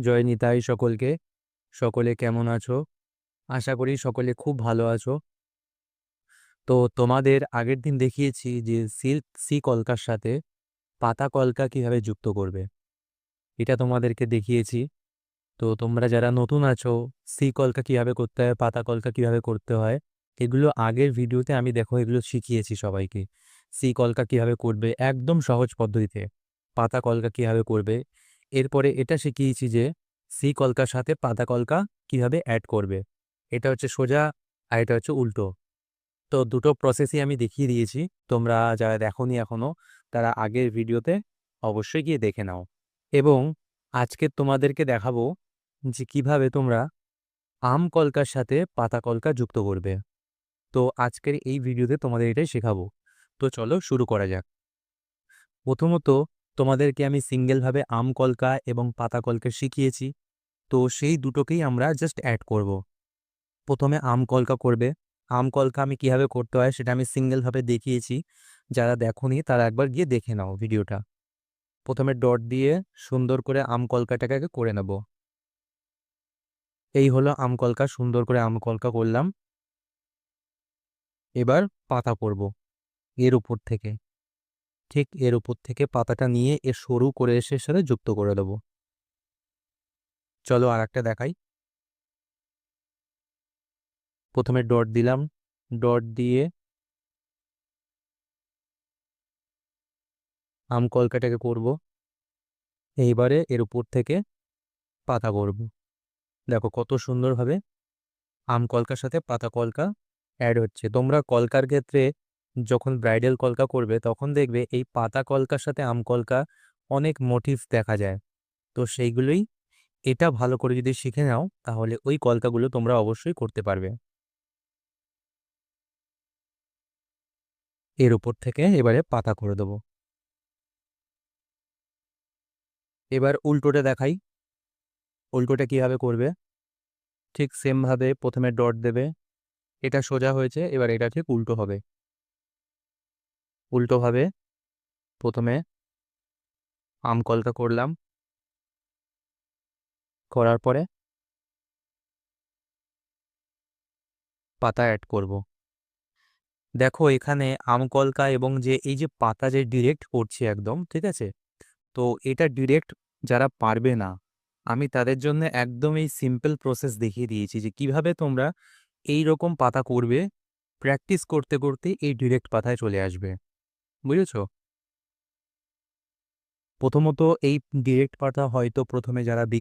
জয় নিতাই সকলকে, সকলে কেমন আছো? আশা করি সকলে খুব ভালো আছো। তো তোমাদের আগের দিন দেখিয়েছি যে সিল্ক, সি কলকার সাথে পাতা কলকা কীভাবে যুক্ত করবে। এটা তোমাদেরকে দেখিয়েছি। তো তোমরা যারা নতুন আছো, সি কলকা কীভাবে করতে হয়, পাতা কলকা কীভাবে করতে হয়, এগুলো আগের ভিডিওতে আমি দেখো, এগুলো শিখিয়েছি সবাইকে। সি কলকা কীভাবে করবে, একদম সহজ পদ্ধতিতে পাতা কলকা কীভাবে করবে এরপরে এটা শিখিয়েছি যে সি কলকার সাথে পাতা কলকা কীভাবে অ্যাড করবে। এটা হচ্ছে সোজা আর এটা হচ্ছে উল্টো। তো দুটো প্রসেসই আমি দেখিয়ে দিয়েছি। তোমরা যারা দেখোনি এখনও, তারা আগের ভিডিওতে অবশ্যই গিয়ে দেখে নাও। এবং আজকে তোমাদেরকে দেখাবো যে কীভাবে তোমরা আম কলকার সাথে পাতা কলকা যুক্ত করবে। তো আজকের এই ভিডিওতে তোমাদের এটাই শেখাবো। তো চলো শুরু করা যাক। প্রথমত তোমাদেরকে আমি সিঙ্গেলভাবে আম কলকা এবং পাতা কলকা শিখিয়েছি। তো সেই দুটোকেই আমরা জাস্ট অ্যাড করব। প্রথমে আম কলকা করবে। আম কলকা আমি কীভাবে করতে হয় সেটা আমি সিঙ্গেলভাবে দেখিয়েছি। যারা দেখোনি তারা একবার গিয়ে দেখে নাও ভিডিওটা। প্রথমে ডট দিয়ে সুন্দর করে আম কলকাটাকে করে নেব। এই হলো আম কলকা, সুন্দর করে আম কলকা করলাম। এবার পাতা করব। এর উপর থেকে। ঠিক এর উপর থেকে পাতাটা নিয়ে এর সরু করে এসে সাথে যুক্ত করে দেবো। চলো আর একটা দেখাই। প্রথমে ডট দিলাম। ডট দিয়ে আম কলকাটাকে করব। এইবারে এর উপর থেকে পাতা করব। দেখো কত সুন্দরভাবে আম কলকার সাথে পাতা কলকা অ্যাড হচ্ছে। তোমরা কলকার ক্ষেত্রে যখন ব্রাইডাল কলকা করবে, তখন দেখবে এই পাতা কলকার সাথে আম কলকা অনেক মোটিভ দেখা যায়। তো সেইগুলোই এটা ভালো করে যদি শিখে নাও, তাহলে ওই কলকাগুলো তোমরা অবশ্যই করতে পারবে। এর উপর থেকে এবারে পাতা করে দেবো। এবার উল্টোটা দেখাই। উল্টোটা কীভাবে করবে? ঠিক সেমভাবে প্রথমে ডট দেবে। এটা সোজা হয়েছে, এবার এটা ঠিক উল্টো হবে। উল্টোভাবে প্রথমে আম কলকা করলাম। করার পরে পাতা অ্যাড করব। দেখো এখানে আম কলকা এবং যে এই যে পাতা যে ডিরেক্ট করছি একদম, ঠিক আছে? তো এটা ডিরেক্ট যারা পারবে না, আমি তাদের জন্য একদম এই সিম্পল প্রসেস দেখিয়ে দিয়েছি যে কীভাবে তোমরা এই রকম পাতা করবে প্র্যাকটিস করতে করতে এই ডিরেক্ট পাতায় চলে আসবে। বুঝেছ? প্রথমত এই ডিরেক্ট পাতা হয়তো প্রথমে যারা